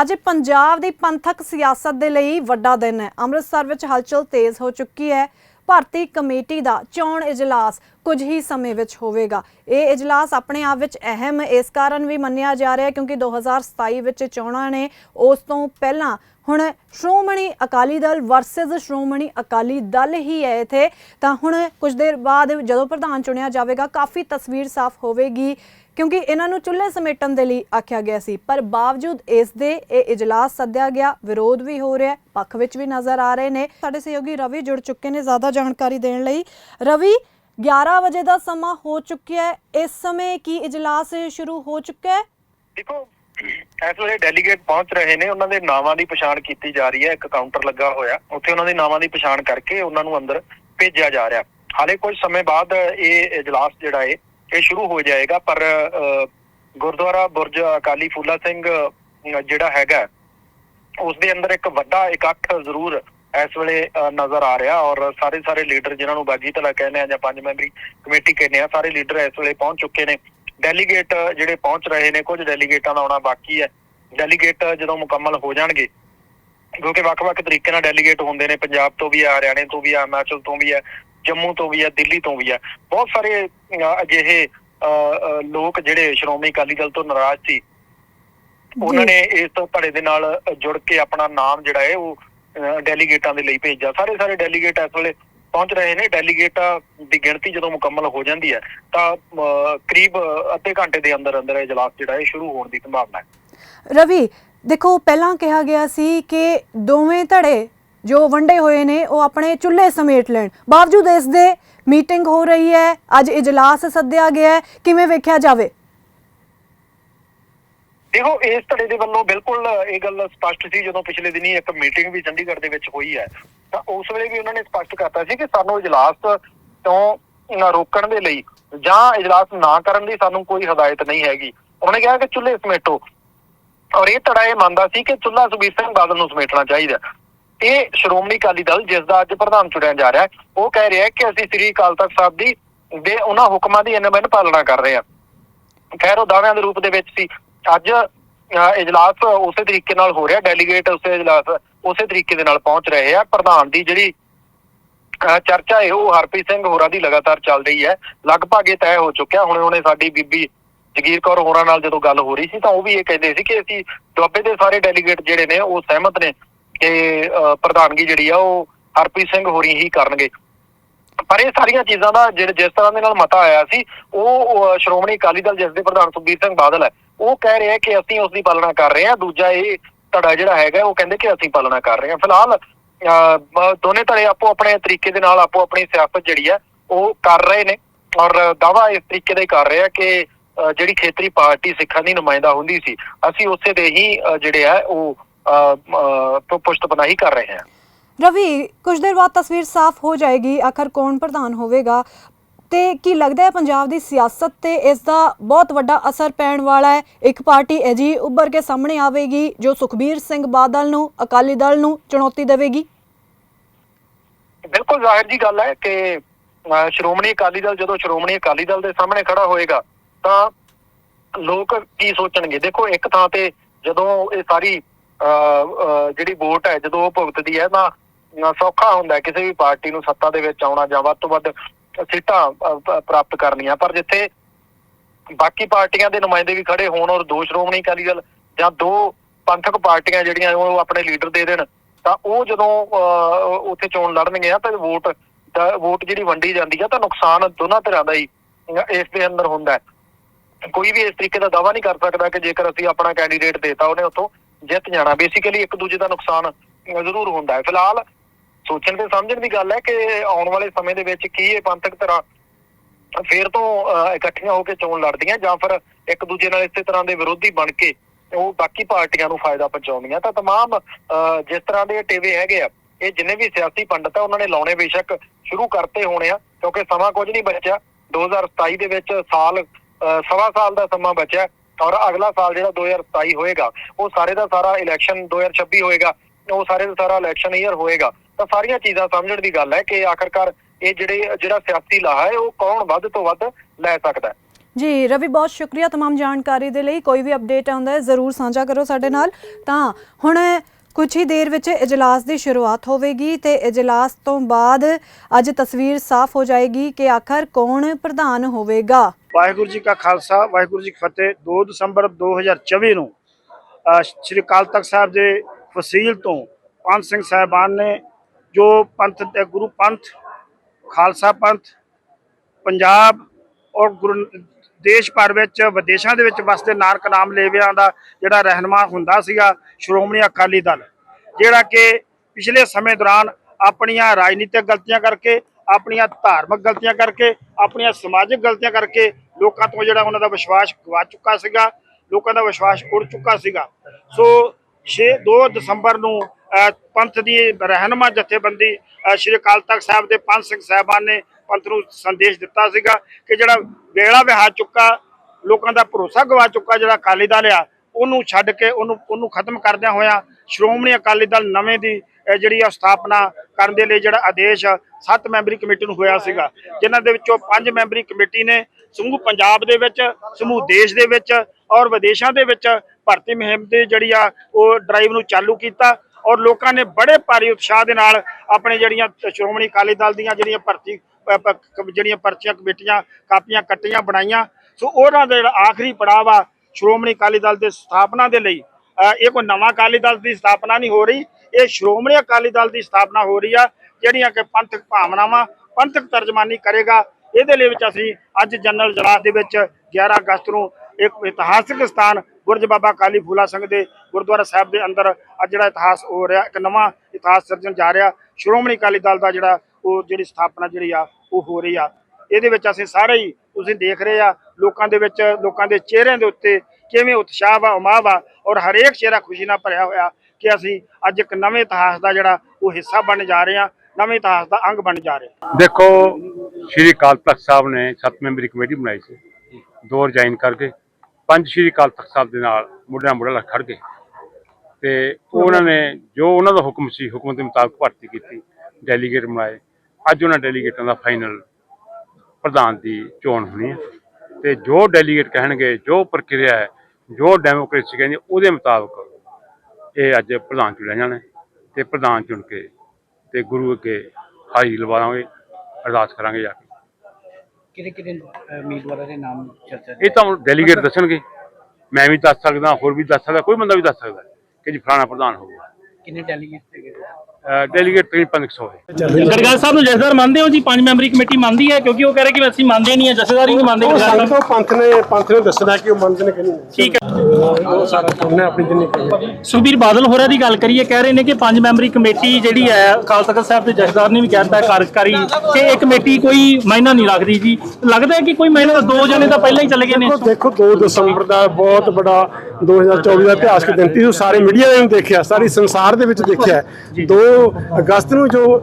ਅੱਜ ਪੰਜਾਬ ਦੀ ਪੰਥਕ ਸਿਆਸਤ ਦੇ ਲਈ ਵੱਡਾ ਦਿਨ ਹੈ। ਅੰਮ੍ਰਿਤਸਰ ਵਿੱਚ ਹਲਚਲ ਤੇਜ਼ ਹੋ ਚੁੱਕੀ ਹੈ। ਭਾਰਤੀ ਕਮੇਟੀ ਦਾ ਚੋਣ ਇਜਲਾਸ ਕੁਝ ਹੀ ਸਮੇਂ ਵਿੱਚ ਹੋਵੇਗਾ। ਇਹ ਇਜਲਾਸ ਆਪਣੇ ਆਪ ਵਿੱਚ ਅਹਿਮ ਇਸ ਕਾਰਨ ਵੀ ਮੰਨਿਆ ਜਾ ਰਿਹਾ ਹੈ ਕਿਉਂਕਿ 2027 ਵਿੱਚ ਚੋਣਾਂ ਨੇ ਉਸ ਤੋਂ ਪਹਿਲਾਂ ਹੁਣ ਸ਼੍ਰੋਮਣੀ ਅਕਾਲੀ ਦਲ ਵਰਸਸ ਸ਼੍ਰੋਮਣੀ ਅਕਾਲੀ ਦਲ ਹੀ ਹੈ ਇਥੇ। ਤਾਂ ਹੁਣ ਕੁਝ ਦੇਰ ਬਾਅਦ ਜਦੋਂ ਪ੍ਰਧਾਨ ਚੁਣਿਆ ਜਾਵੇਗਾ, ਕਾਫੀ ਤਸਵੀਰ ਸਾਫ਼ ਹੋਵੇਗੀ। ਕਿਉਂਕਿ ਇਹਨਾਂ ਨੂੰ ਚੁੱਲ੍ਹੇ ਸਮੇਟਣ ਦੇ ਲਈ ਆਖਿਆ ਗਿਆ ਸੀ। ਪਰ ਬਾਵਜੂਦ ਇਸ ਦੇ ਇਹ ਇਜਲਾਸ ਸੱਦਿਆ ਗਿਆ, ਵਿਰੋਧ ਵੀ ਹੋ ਰਿਹਾ ਪੱਖ ਵਿੱਚ ਵੀ ਨਜ਼ਰ ਆ ਰਹੇ ਨੇ। ਸਾਡੇ ਸਹਿਯੋਗੀ ਰਵੀ ਜੁੜ ਚੁੱਕੇ ਨੇ ਜ਼ਿਆਦਾ ਜਾਣਕਾਰੀ ਦੇਣ ਲਈ। ਰਵੀ 11 ਵਜੇ ਦਾ ਸਮਾਂ ਹੋ ਚੁੱਕਿਆ ਹੈ। ਇਸ ਸਮੇਂ ਕੀ ਇਜਲਾਸ ਸ਼ੁਰੂ ਹੋ ਚੁੱਕਾ ਹੈ? ਦੇਖੋ, ਇਸ ਵੇਲੇ ਡੈਲੀਗੇਟ ਪਹੁੰਚ ਰਹੇ ਨੇ। ਉਹਨਾਂ ਦੇ ਨਾਵਾਂ ਦੀ ਪਛਾਣ ਕੀਤੀ ਜਾ ਰਹੀ ਹੈ। ਇੱਕ ਕਾਊਂਟਰ ਲੱਗਾ ਹੋਇਆ। ਉੱਥੇ ਉਹਨਾਂ ਦੇ ਨਾਵਾਂ ਦੀ ਪਛਾਣ ਕਰਕੇ ਉਹਨਾਂ ਨੂੰ ਅੰਦਰ ਭੇਜਿਆ ਜਾ ਰਿਹਾ। ਹਾਲੇ ਕੁਝ ਸਮੇਂ ਬਾਅਦ ਇਹ ਇਜਲਾਸ ਜਿਹੜਾ ਹੈ ਇਹ ਸ਼ੁਰੂ ਹੋ ਜਾਏਗਾ, ਪਰ ਗੁਰਦੁਆਰਾ ਬੁਰਜ ਅਕਾਲੀ ਫੂਲਾ ਸਿੰਘ ਜਿਹੜਾ ਹੈਗਾ ਉਸ ਦੇ ਅੰਦਰ ਇੱਕ ਵੱਡਾ ਇਕੱਠ ਜ਼ਰੂਰ ਇਸ ਵੇਲੇ ਨਜ਼ਰ ਆ ਰਿਹਾ ਔਰ ਸਾਰੇ ਸਾਰੇ ਲੀਡਰ ਜਿਨ੍ਹਾਂ ਨੂੰ ਬਾਗੀ ਤਲਾ ਕਹਿੰਦੇ ਆ ਜਾਂ ਪੰਜ ਮੈਂਬਰੀ ਕਮੇਟੀ ਕਹਿੰਦੇ ਆ ਸਾਰੇ ਲੀਡਰ ਇਸ ਵੇਲੇ ਪਹੁੰਚ ਚੁੱਕੇ ਨੇ। ਡੈਲੀਗੇਟ ਜਿਹੜੇ ਪਹੁੰਚ ਰਹੇ ਨੇ, ਕੁਝ ਡੈਲੀਗੇਟਾਂ ਦਾ ਆਉਣਾ ਬਾਕੀ ਹੈ। ਡੈਲੀਗੇਟ ਜਦੋਂ ਮੁਕੰਮਲ ਹੋ ਜਾਣਗੇ, ਕਿਉਂਕਿ ਵੱਖ-ਵੱਖ ਤਰੀਕੇ ਨਾਲ ਡੈਲੀਗੇਟ ਹੁੰਦੇ ਨੇ, ਪੰਜਾਬ ਤੋਂ ਵੀ ਆ, ਹਰਿਆਣੇ ਤੋਂ ਵੀ ਆ, ਹਿਮਾਚਲ ਤੋਂ ਵੀ ਆ ਜੰਮੂ ਤੋਂ ਵੀ ਆ ਦਿੱਲੀ ਤੋਂ ਵੀ ਆ ਬਹੁਤ ਸਾਰੇ ਅਜਿਹੇ ਲੋਕ ਜਿਹੜੇ ਸ਼੍ਰੋਮਣੀ ਅਕਾਲੀ ਦਲ ਤੋਂ ਨਾਰਾਜ਼ ਸੀ ਉਹਨਾਂ। ਨੇ ਇਸ ਧੜੇ ਦੇ ਨਾਲ ਜੁੜ ਕੇ ਆਪਣਾ ਨਾਮ ਜਿਹੜਾ ਹੈ ਉਹ ਡੈਲੀਗੇਟਾਂ ਦੇ ਲਈ ਭੇਜਿਆ ਸਾਰੇ ਸਾਰੇ ਡੈਲੀਗੇਟ ਇਸ ਵੇਲੇ ਪਹੁੰਚ ਰਹੇ ਨੇ ਡੈਲੀਗੇਟਾਂ ਦੀ ਗਿਣਤੀ ਜਦੋਂ ਮੁਕੰਮਲ ਹੋ ਜਾਂਦੀ ਹੈ ਤਾਂ ਕਰੀਬ ਅੱਧੇ ਘੰਟੇ ਦੇ ਅੰਦਰ ਅੰਦਰ ਇਹ ਇਜਲਾਸ ਜਿਹੜਾ ਹੈ ਸ਼ੁਰੂ ਹੋਣ ਦੀ ਸੰਭਾਵਨਾ ਹੈ ਰਵੀ ਦੇਖੋ ਪਹਿਲਾਂ ਕਿਹਾ ਗਿਆ ਸੀ ਕਿ ਦੋਵੇਂ ਧੜੇ ਜੋ ਵੰਡੇ ਹੋਏ ਨੇ, ਉਹ ਆਪਣੇ ਚੁੱਲ੍ਹੇ ਸਮੇਟ ਲੈਣ। ਬਾਵਜੂਦ ਇਸ ਦੇ ਮੀਟਿੰਗ ਹੋ ਰਹੀ ਹੈ, ਅੱਜ ਇਜਲਾਸ ਸੱਦਿਆ ਗਿਆ ਹੈ, ਕਿਵੇਂ ਵੇਖਿਆ ਜਾਵੇ? ਦੇਖੋ, ਇਸ ਧੜੇ ਦੇ ਵੱਲੋਂ ਬਿਲਕੁਲ ਇਹ ਗੱਲ ਸਪਸ਼ਟ ਸੀ, ਜਦੋਂ ਪਿਛਲੇ ਦਿਨੀ ਇੱਕ ਮੀਟਿੰਗ ਵੀ ਚੰਡੀਗੜ੍ਹ ਦੇ ਵਿੱਚ ਹੋਈ ਹੈ। ਤਾਂ ਉਸ ਵੇਲੇ ਵੀ ਉਹਨਾਂ ਨੇ ਸਪਸ਼ਟ ਕਰਤਾ ਸੀ ਕਿ ਸਾਨੂੰ ਇਜਲਾਸ ਤੋਂ ਰੋਕਣ ਦੇ ਲਈ ਜਾਂ ਇਜਲਾਸ ਨਾ ਕਰਨ ਦੀ ਸਾਨੂੰ ਕੋਈ ਹਦਾਇਤ ਨਹੀਂ ਹੈਗੀ। ਉਹਨੇ ਕਿਹਾ ਕਿ ਚੁੱਲ੍ਹੇ ਸਮੇਟੋ। ਔਰ ਇਹ ਧੜਾ ਇਹ ਮੰਨਦਾ ਸੀ ਕਿ ਚੁੱਲ੍ਹਾ ਸੁਖਬੀਰ ਸਿੰਘ ਬਾਦਲ ਨੂੰ ਸਮੇਟਣਾ ਚਾਹੀਦਾ। ਇਹ ਸ਼੍ਰੋਮਣੀ ਅਕਾਲੀ ਦਲ ਜਿਸ ਦਾ ਅੱਜ ਪ੍ਰਧਾਨ ਚੁਣਿਆ ਜਾ ਰਿਹਾ ਹੈ, ਉਹ ਕਹਿ ਰਿਹਾ ਹੈ ਕਿ ਅਸੀਂ ਸ੍ਰੀ ਅਕਾਲ ਤਖਤ ਸਾਹਿਬ ਦੀ ਦੇ ਉਹਨਾਂ ਹੁਕਮਾਂ ਦੀ ਅਨਬਨ ਪਾਲਣਾ ਕਰ ਰਹੇ ਹਾਂ। ਖੈਰ ਉਹ ਦਾਅਵਿਆਂ ਦੇ ਰੂਪ ਦੇ ਵਿੱਚ ਸੀ। ਅੱਜ ਇਜਲਾਸ ਉਸੇ ਤਰੀਕੇ ਨਾਲ ਹੋ ਰਿਹਾ ਡੈਲੀਗੇਟ ਉਸੇ ਇਜਲਾਸ ਉਸੇ ਤਰੀਕੇ ਦੇ ਨਾਲ ਪਹੁੰਚ ਰਹੇ ਆ। ਪ੍ਰਧਾਨ ਦੀ ਜਿਹੜੀ ਚਰਚਾ ਹੈ ਉਹ ਹਰਪ੍ਰੀਤ ਸਿੰਘ ਹੋਰਾਂ ਦੀ ਲਗਾਤਾਰ ਚੱਲ ਰਹੀ ਹੈ। ਲਗਭਗ ਇਹ ਤੈਅ ਹੋ ਚੁੱਕਿਆ। ਹੁਣੇ ਹੁਣੇ ਸਾਡੀ ਬੀਬੀ ਜਗੀਰ ਕੌਰ ਹੋਰਾਂ ਨਾਲ ਜਦੋਂ ਗੱਲ ਹੋ ਰਹੀ ਸੀ ਤਾਂ ਉਹ ਵੀ ਇਹ ਕਹਿੰਦੇ ਸੀ ਕਿ ਅਸੀਂ ਦੁਆਬੇ ਦੇ ਸਾਰੇ ਡੈਲੀਗੇਟ ਜਿਹੜੇ ਨੇ ਉਹ ਸਹਿਮਤ ਨੇ ਕਿ ਪ੍ਰਧਾਨਗੀ ਜਿਹੜੀ ਆ ਉਹ ਹਰਪ੍ਰੀਤ ਸਿੰਘ ਹੋਰੀ ਹੀ ਕਰਨਗੇ। ਪਰ ਇਹ ਸਾਰੀਆਂ ਚੀਜ਼ਾਂ ਦਾ ਜਿਹੜੇ ਜਿਸ ਤਰ੍ਹਾਂ ਦੇ ਨਾਲ ਮਤਾ ਆਇਆ ਸੀ ਉਹ ਸ਼੍ਰੋਮਣੀ ਅਕਾਲੀ ਦਲ ਜਿਸ ਦੇ ਪ੍ਰਧਾਨ ਸੁਖਬੀਰ ਸਿੰਘ ਬਾਦਲ ਹੈ ਉਹ ਕਹਿ ਰਿਹਾ ਕਿ ਅਸੀਂ ਉਸ ਦੀ ਪਾਲਣਾ ਕਰ ਰਹੇ ਹਾਂ। ਦੂਜਾ ਇਹ ਧੜਾ ਜਿਹੜਾ ਹੈਗਾ ਉਹ ਕਹਿੰਦੇ ਕਿ ਅਸੀਂ ਪਾਲਣਾ ਕਰ ਰਹੇ ਹਾਂ। ਫਿਲਹਾਲ ਅਹ, ਦੋਨੇ ਧੜੇ ਆਪੋ ਆਪਣੇ ਤਰੀਕੇ ਦੇ ਨਾਲ ਆਪੋ ਆਪਣੀ ਸਿਆਸਤ ਜਿਹੜੀ ਹੈ ਉਹ ਕਰ ਰਹੇ ਨੇ। ਔਰ ਦਾਵਾ ਇਸ ਤਰੀਕੇ ਦਾ ਹੀ ਕਰ ਰਹੇ ਆ ਕਿ ਜਿਹੜੀ ਖੇਤਰੀ ਪਾਰਟੀ ਸਿੱਖਾਂ ਦੀ ਨੁਮਾਇੰਦਾ ਹੁੰਦੀ ਸੀ ਅਸੀਂ ਉਸੇ ਦੇ ਹੀ ਜਿਹੜੇ ਆ ਉਹ ਅਹ, ਅਹ, ਪੁਸ਼ਤ ਪਨਾਹੀ ਕਰ ਰਹੇ ਹਾਂ। ਰਵੀ ਕੁਝ ਦੇਰ ਬਾਅਦ ਤਸਵੀਰ ਸਾਫ਼ ਹੋ ਜਾਏਗੀ ਆਖਰ ਕੌਣ ਪ੍ਰਧਾਨ ਹੋਵੇਗਾ? ਤੇ ਕੀ ਲੱਗਦਾ ਹੈ ਪੰਜਾਬ ਦੀ ਸਿਆਸਤ ਤੇ ਇਸ ਦਾ ਬਹੁਤ ਵੱਡਾ ਅਸਰ ਪੈਣ ਵਾਲਾ ਹੈ? ਇੱਕ ਪਾਰਟੀ ਅਜੀ ਉੱਭਰ ਕੇ ਸਾਹਮਣੇ ਆਵੇਗੀ ਜੋ ਸੁਖਬੀਰ ਸਿੰਘ ਬਾਦਲ ਨੂੰ ਅਕਾਲੀ ਦਲ ਨੂੰ ਚੁਣੌਤੀ ਦੇਵੇਗੀ? ਬਿਲਕੁਲ ਜ਼ਾਹਿਰ ਜੀ ਗੱਲ ਹੈ ਕਿ ਸ਼੍ਰੋਮਣੀ ਅਕਾਲੀ ਦਲ ਜਦੋਂ ਸ਼੍ਰੋਮਣੀ ਅਕਾਲੀ ਦਲ ਦੇ ਸਾਹਮਣੇ ਖੜਾ ਹੋਏਗਾ ਤਾਂ ਲੋਕ ਕੀ ਸੋਚਣਗੇ? ਦੇਖੋ ਇੱਕ ਥਾਂ ਤੇ ਜਦੋਂ ਇਹ ਸਾਰੀ ਜਿਹੜੀ ਵੋਟ ਹੈ ਜਦੋਂ ਉਹ ਭੁਗਤਦੀ ਹੈ ਤਾਂ ਸੌਖਾ ਹੁੰਦਾ ਕਿਸੇ ਵੀ ਪਾਰਟੀ ਨੂੰ ਸੱਤਾ ਦੇ ਵਿੱਚ ਆਉਣਾ ਜਾਂ ਵੱਧ ਤੋਂ ਵੱਧ ਸੀਟਾਂ ਪ੍ਰਾਪਤ ਕਰਨੀਆਂ। ਪਰ ਜਿੱਥੇ ਬਾਕੀ ਪਾਰਟੀਆਂ ਦੇ ਨੁਮਾਇੰਦੇ ਵੀ ਖੜੇ ਹੋਣ ਔਰ ਦੋ ਸ਼੍ਰੋਮਣੀ ਅਕਾਲੀ ਦਲ ਜਾਂ ਦੋ ਪੰਥਕ ਪਾਰਟੀਆਂ ਜਿਹੜੀਆਂ ਉਹ ਆਪਣੇ ਲੀਡਰ ਦੇ ਦੇਣ ਤਾਂ ਉਹ ਜਦੋਂ ਅਹ, ਉੱਥੇ ਚੋਣ ਲੜਨਗੇ ਆ ਤਾਂ ਵੋਟ ਵੋਟ ਜਿਹੜੀ ਵੰਡੀ ਜਾਂਦੀ ਆ ਤਾਂ ਨੁਕਸਾਨ ਦੋਨਾਂ ਤਰ੍ਹਾਂ ਦਾ ਹੀ ਇਸ ਦੇ ਅੰਦਰ ਹੁੰਦਾ ਕੋਈ ਵੀ ਇਸ ਤਰੀਕੇ ਦਾ ਦਾਵਾ ਨਹੀਂ ਕਰ ਸਕਦਾ ਕਿ ਜੇਕਰ ਅਸੀਂ ਆਪਣਾ ਕੈਂਡੀਡੇਟ ਦੇਤਾ ਉਹਨੇ ਉੱਥੋਂ ਜਿੱਤ ਜਾਣਾ। ਬੇਸਿਕਲੀ ਇੱਕ ਦੂਜੇ ਦਾ ਨੁਕਸਾਨ ਜ਼ਰੂਰ ਹੁੰਦਾ ਹੈ। ਫਿਲਹਾਲ ਸੋਚਣ ਤੇ ਸਮਝਣ ਦੀ ਗੱਲ ਹੈ ਕਿ ਆਉਣ ਵਾਲੇ ਸਮੇਂ ਦੇ ਵਿੱਚ ਕੀ ਇਹ ਪੰਥਕ ਤਰ੍ਹਾਂ ਫੇਰ ਤੋਂ ਇਕੱਠੀਆਂ ਹੋ ਕੇ ਚੋਣ ਲੜਦੀਆਂ ਜਾਂ ਫਿਰ ਇੱਕ ਦੂਜੇ ਨਾਲ ਇਸੇ ਤਰ੍ਹਾਂ ਦੇ ਵਿਰੋਧੀ ਬਣ ਕੇ ਉਹ ਬਾਕੀ ਪਾਰਟੀਆਂ ਨੂੰ ਫਾਇਦਾ ਪਹੁੰਚਾਉਂਦੀਆਂ ਤਾਂ ਤਮਾਮ ਅਹ, ਜਿਸ ਤਰ੍ਹਾਂ ਦੇ ਟੇਵੇ ਹੈਗੇ ਆ ਇਹ ਜਿੰਨੇ ਵੀ ਸਿਆਸੀ ਪੰਡਤ ਆ ਉਹਨਾਂ ਨੇ ਲਾਉਣੇ ਬੇਸ਼ੱਕ ਸ਼ੁਰੂ ਕਰਤੇ ਹੋਣੇ ਆ ਕਿਉਂਕਿ ਸਮਾਂ ਕੁਝ ਨਹੀਂ ਬਚਿਆ। 2027 ਦੇ ਵਿੱਚ ਸਾਲ ਅਹ, ਸਵਾ ਸਾਲ ਦਾ ਸਮਾਂ ਬਚਿਆ। ਔਰ ਅਗਲਾ ਸਾਲ ਜਿਹੜਾ 2027 ਹੋਏਗਾ ਉਹ ਸਾਰੇ ਦਾ ਸਾਰਾ ਇਲੈਕਸ਼ਨ 2026 ਹੋਏਗਾ ਉਹ ਸਾਰੇ ਦਾ ਸਾਰਾ ਇਲੈਕਸ਼ਨ ਈਅਰ ਹੋਏਗਾ ਤਾਂ ਸਾਰੀਆਂ ਚੀਜ਼ਾਂ ਸਮਝਣ ਦੀ ਗੱਲ ਹੈ ਕਿ ਆਖਰਕਾਰ ਇਹ ਜਿਹੜੇ ਜਿਹੜਾ ਸਿਆਸੀ ਲਾਹਾ ਹੈ ਉਹ ਕੌਣ ਵੱਧ ਤੋਂ ਵੱਧ ਲੈ ਸਕਦਾ ਹੈ ਜੀ ਰਵੀ ਬਹੁਤ ਸ਼ੁਕਰੀਆ तमाम ਜਾਣਕਾਰੀ ਦੇ ਲਈ ਕੋਈ ਵੀ ਅਪਡੇਟ ਆਉਂਦਾ ਹੈ ਜ਼ਰੂਰ ਸਾਂਝਾ ਕਰੋ ਸਾਡੇ ਨਾਲ ਤਾਂ ਹੁਣ ਕੁਝ ਹੀ ਦੇਰ ਵਿੱਚ ਇਜਲਾਸ ਦੀ ਸ਼ੁਰੂਆਤ ਹੋਵੇਗੀ ਤੇ ਇਜਲਾਸ ਤੋਂ ਬਾਅਦ ਅੱਜ ਤਸਵੀਰ ਸਾਫ਼ ਹੋ ਜਾਏਗੀ ਕਿ ਆਖਰ ਕੌਣ ਪ੍ਰਧਾਨ ਹੋਵੇਗਾ ਵਾਹਿਗੁਰੂ ਜੀ ਕਾ ਖਾਲਸਾ, ਵਾਹਿਗੁਰੂ ਜੀ ਕੀ ਫਤਿਹ। 2 ਦਸੰਬਰ 2024 ਨੂੰ ਸ਼੍ਰੀ ਅਕਾਲ ਤਖਤ ਸਾਹਿਬ ਦੇ ਫਸੀਲ ਤੋਂ ਪੰਜ ਸਿੰਘ ਸਾਹਿਬਾਨ ਨੇ ਜੋ ਪੰਥ ਤੇ ਗੁਰੂ ਪੰਥ, ਖਾਲਸਾ ਪੰਥ, ਪੰਜਾਬ ਔਰ ਗੁਰੂ ਦੇਸ਼ ਭਰ ਵਿੱਚ ਵਿਦੇਸ਼ਾਂ ਦੇ ਵਿੱਚ ਵਸਦੇ ਨਾਨਕ ਨਾਮ ਲੇਵਿਆਂ ਦਾ ਜਿਹੜਾ ਰਹਿਨਮਾ ਹੁੰਦਾ ਸੀਗਾ, ਸ਼੍ਰੋਮਣੀ ਅਕਾਲੀ ਦਲ, ਜਿਹੜਾ ਕਿ ਪਿਛਲੇ ਸਮੇਂ ਦੌਰਾਨ ਆਪਣੀਆਂ ਰਾਜਨੀਤਿਕ ਗਲਤੀਆਂ ਕਰਕੇ, ਆਪਣੀਆਂ ਧਾਰਮਿਕ ਗਲਤੀਆਂ ਕਰਕੇ, ਆਪਣੀਆਂ ਸਮਾਜਿਕ ਗਲਤੀਆਂ ਕਰਕੇ ਲੋਕਾਂ ਤੋਂ ਜਿਹੜਾ ਉਹਨਾਂ ਦਾ ਵਿਸ਼ਵਾਸ ਗਵਾ ਚੁੱਕਾ ਸੀਗਾ, ਲੋਕਾਂ ਦਾ ਵਿਸ਼ਵਾਸ ਉੜ ਚੁੱਕਾ ਸੀਗਾ। ਸੋ 6 2 ਦਸੰਬਰ ਨੂੰ ਪੰਥ ਦੀ ਰਹਿਨਮਾ ਜਥੇਬੰਦੀ ਸ਼੍ਰੀ ਅਕਾਲ ਤਖਤ ਸਾਹਿਬ ਦੇ ਪੰਜ ਸਿੰਘ ਸਾਹਿਬਾਨ ਨੇ ਪੰਥ ਨੂੰ ਸੰਦੇਸ਼ ਦਿੱਤਾ ਸੀਗਾ ਕਿ ਜਿਹੜਾ ਵੇਲਾ ਵਿਹਾ ਚੁੱਕਾ, ਲੋਕਾਂ ਦਾ ਭਰੋਸਾ ਗਵਾ ਚੁੱਕਾ ਜਿਹੜਾ ਅਕਾਲੀ ਦਲ ਆ, ਉਹਨੂੰ ਛੱਡ ਕੇ ਉਹਨੂੰ ਉਹਨੂੰ ਖਤਮ ਕਰਦਿਆਂ ਹੋਇਆਂ ਸ਼੍ਰੋਮਣੀ ਅਕਾਲੀ ਦਲ ਨਵੇਂ ਦੀ ਜਿਹੜੀ ਆ ਸਥਾਪਨਾ ਕਰਨ ਦੇ ਲਈ ਜਿਹੜਾ ਆਦੇਸ਼ ਸੱਤ ਮੈਂਬਰੀ ਕਮੇਟੀ ਨੂੰ ਹੋਇਆ ਸੀਗਾ, ਜਿਨ੍ਹਾਂ ਦੇ ਵਿੱਚੋਂ ਪੰਜ ਮੈਂਬਰੀ ਕਮੇਟੀ ਨੇ ਸਮੂਹ ਪੰਜਾਬ ਦੇ ਵਿੱਚ, ਸਮੂਹ ਦੇਸ਼ ਦੇ ਵਿੱਚ ਔਰ ਵਿਦੇਸ਼ਾਂ ਦੇ ਵਿੱਚ ਭਰਤੀ ਮੁਹਿੰਮ ਦੀ ਜਿਹੜੀ ਆ ਉਹ ਡਰਾਈਵ ਨੂੰ ਚਾਲੂ ਕੀਤਾ ਔਰ ਲੋਕਾਂ ਨੇ ਬੜੇ ਭਾਰੀ ਉਤਸ਼ਾਹ ਦੇ ਨਾਲ ਆਪਣੇ ਜਿਹੜੀਆਂ ਸ਼੍ਰੋਮਣੀ ਅਕਾਲੀ ਦਲ ਦੀਆਂ ਜਿਹੜੀਆਂ ਭਰਤੀ ਜਿਹੜੀਆਂ ਪਰਚੀਆਂ, ਕਮੇਟੀਆਂ, ਕਾਪੀਆਂ, ਕੱਟੀਆਂ ਬਣਾਈਆਂ, ਸੋ ਉਹਨਾਂ ਦਾ ਜਿਹੜਾ ਆਖਰੀ ਪੜਾਅ ਆ ਸ਼੍ਰੋਮਣੀ ਅਕਾਲੀ ਦਲ ਦੇ ਸਥਾਪਨਾ ਦੇ ਲਈ ਇਹ ਕੋਈ ਨਵਾਂ ਅਕਾਲੀ ਦਲ ਦੀ ਸਥਾਪਨਾ ਨਹੀਂ ਹੋ ਰਹੀ। ਇਹ ਸ਼੍ਰੋਮਣੀ ਅਕਾਲੀ ਦਲ ਦੀ ਸਥਾਪਨਾ ਹੋ ਰਹੀ ਆ, ਜਿਹੜੀਆਂ ਕਿ ਪੰਥਕ ਭਾਵਨਾਵਾਂ, ਪੰਥਕ ਤਰਜਮਾਨੀ ਕਰੇਗਾ। ਇਹਦੇ ਲਈ ਵਿੱਚ ਅਸੀਂ ਅੱਜ ਜਨਰਲ ਜਲਾਸ ਦੇ ਵਿੱਚ 11 ਅਗਸਤ ਨੂੰ ਇੱਕ ਇਤਿਹਾਸਿਕ ਸਥਾਨ ਗੁਰਜ ਬਾਬਾ ਕਾਲੀ ਫੂਲਾ ਸਿੰਘ ਦੇ ਗੁਰਦੁਆਰਾ ਸਾਹਿਬ ਦੇ ਅੰਦਰ ਅੱਜ ਜਿਹੜਾ ਇਤਿਹਾਸ ਹੋ ਰਿਹਾ, ਇੱਕ ਨਵਾਂ ਇਤਿਹਾਸ ਸਿਰਜਣ ਜਾ ਰਿਹਾ। ਸ਼੍ਰੋਮਣੀ ਅਕਾਲੀ ਦਲ ਦਾ ਜਿਹੜਾ ਉਹ ਜਿਹੜੀ ਸਥਾਪਨਾ ਜਿਹੜੀ ਆ, ਉਹ ਹੋ ਰਹੀ ਆ। ਇਹਦੇ ਵਿੱਚ ਅਸੀਂ ਸਾਰੇ ਹੀ ਤੁਸੀਂ ਦੇਖ ਰਹੇ ਆ, ਲੋਕਾਂ ਦੇ ਵਿੱਚ, ਲੋਕਾਂ ਦੇ ਚਿਹਰਿਆਂ ਦੇ ਉੱਤੇ ਕਿਵੇਂ ਉਤਸ਼ਾਹ ਵਾ ਉਮਾ ਵਾ, ਔਰ ਹਰੇਕ ਚਿਹਰਾ ਖੁਸ਼ੀ ਨਾਲ ਭਰਿਆ ਹੋਇਆ ਕਿ ਅਸੀਂ ਅੱਜ ਇੱਕ ਨਵੇਂ ਇਤਿਹਾਸ ਦਾ ਜਿਹੜਾ ਉਹ ਹਿੱਸਾ ਬਣ ਜਾ ਰਹੇ ਹਾਂ, ਨਵੇਂ ਇਤਿਹਾਸ ਦਾ ਅੰਗ ਬਣ ਜਾ ਰਹੇ ਹਾਂ। ਦੇਖੋ, ਸ਼੍ਰੀ ਅਕਾਲ ਤਖਤ ਸਾਹਿਬ ਨੇ ਸੱਤ ਮੈਂਬਰੀ ਕਮੇਟੀ ਬਣਾਈ ਸੀ ਦੋ ਰਜਾਈਨ ਕਰਕੇ, ਪੰਜ ਸ਼੍ਰੀ ਅਕਾਲ ਤਖਤ ਸਾਹਿਬ ਦੇ ਨਾਲ ਮੁੱਢਿਆਂ ਮੁੱਢਾ ਲੱਗ ਖੜ ਗਏ ਤੇ ਉਹਨਾਂ ਨੇ ਜੋ ਉਹਨਾਂ ਦਾ ਹੁਕਮ ਸੀ, ਹੁਕਮ ਦੇ ਮੁਤਾਬਕ ਭਰਤੀ ਕੀਤੀ ਡੈਲੀਗੇਟ ਬਣਾਏ, ਅੱਜ ਉਹਨਾਂ ਡੈਲੀਗੇਟਾਂ ਦਾ ਫਾਈਨਲ ਪ੍ਰਧਾਨ ਦੀ ਚੋਣ ਹੋਣੀ ਹੈ, ਤੇ ਜੋ ਡੈਲੀਗੇਟ ਕਹਿਣਗੇ, ਜੋ ਪ੍ਰਕਿਰਿਆ ਹੈ ਜੋ ਡੈਮੋਕ੍ਰੇਸੀ ਕਹਿੰਦੀ ਉਹਦੇ ਮੁਤਾਬਕ ਇਹ ਅੱਜ ਪ੍ਰਧਾਨ ਚੁਣਿਆ ਜਾਣਾ ਤੇ ਪ੍ਰਧਾਨ ਚੁਣ ਕੇ ਤੇ ਗੁਰੂ ਅੱਗੇ ਹਾਜ਼ਰੀ ਲਵਾਵਾਂਗੇ ਅਰਦਾਸ ਕਰਾਂਗੇ ਜਾ ਕੇ। ਕਿਹੜੇ ਕਿਹੜੇ ਉਮੀਦਵਾਰਾਂ ਦੇ ਨਾਮ ਚਰਚਾ ਇਹ ਤਾਂ ਡੈਲੀਗੇਟ ਦੱਸਣਗੇ। ਮੈਂ ਵੀ ਦੱਸ ਸਕਦਾ ਹੋਰ ਵੀ ਦੱਸ ਸਕਦਾ ਕੋਈ ਬੰਦਾ ਵੀ ਦੱਸ ਸਕਦਾ ਕਿ ਜੀ ਫਲਾਣਾ ਪ੍ਰਧਾਨ ਹੋਊਗਾ ਕਿੰਨੇ ਡੈਲੀਗੇਟ ਡੈਲੀਗੇਟ ਤਕਰੀਬਨ 100 ਹੈ। ਗਰਗਾਲ ਸਾਹਿਬ ਨੂੰ ਜਥੇਦਾਰ ਮੰਨਦੇ ਹੋ ਜੀ? ਪੰਜ ਮੈਂਬਰੀ ਕਮੇਟੀ ਮੰਨਦੀ ਹੈ ਕਿਉਂਕਿ ਉਹ ਕਹਿ ਰਹੇ ਕਿ ਅਸੀਂ ਮੰਨਦੇ ਨਹੀਂ ਹਾਂ ਜਥੇਦਾਰ ਹੀ ਨਹੀਂ ਮੰਨਦੇ ਗਰਗਾਲ ਸਾਹਿਬ ਤੋਂ ਪੰਥ ਨੇ ਪੰਥ ਨੇ ਦੱਸਣਾ ਕਿ ਉਹ ਮੰਨਦੇ ਨੇ ਕਿ ਨਹੀਂ। ਠੀਕ ਹੈ। ਉਹ ਸਾਰਾ ਉਹਨੇ ਆਪਣੀ ਜਿੰਨੀ ਕਹੀ ਸੁਬੀਰ ਬਾਦਲ ਹੋਰਾਂ ਦੀ ਗੱਲ ਕਰੀਏ ਕਹਿ ਰਹੇ ਨੇ ਕਿ ਪੰਜ ਮੈਂਬਰੀ ਕਮੇਟੀ ਜਿਹੜੀ ਹੈ ਅਕਾਲ ਤਖਤ ਸਾਹਿਬ ਦੇ ਜਥੇਦਾਰ ਨੇ ਵੀ ਕਹਿਤਾ ਹੈ ਕਾਰਜਕਾਰੀ ਕਿ ਇਹ ਕਮੇਟੀ ਕੋਈ ਮਾਇਨਾ ਨਹੀਂ ਰੱਖਦੀ ਜੀ। ਲੱਗਦਾ ਹੈ ਕਿ ਕੋਈ ਮਾਇਨਾ ਦੋ ਜਣੇ ਤਾਂ ਪਹਿਲਾਂ ਹੀ ਚਲੇ ਗਏ ਨੇ। ਦੇਖੋ ਦੇਖੋ 2 ਦਸੰਬਰ ਦਾ ਬਹੁਤ ਬੜਾ 2024 ਦਾ ਇਤਿਹਾਸਕ ਦਿਨ ਸੀ ਸਾਰੇ ਮੀਡੀਆ ਨੇ ਦੇਖਿਆ ਸਾਰੀ ਸੰਸਾਰ ਦੇ ਵਿੱਚ ਦੇਖਿਆ। 2 ਅਗਸਤ ਨੂੰ ਜੋ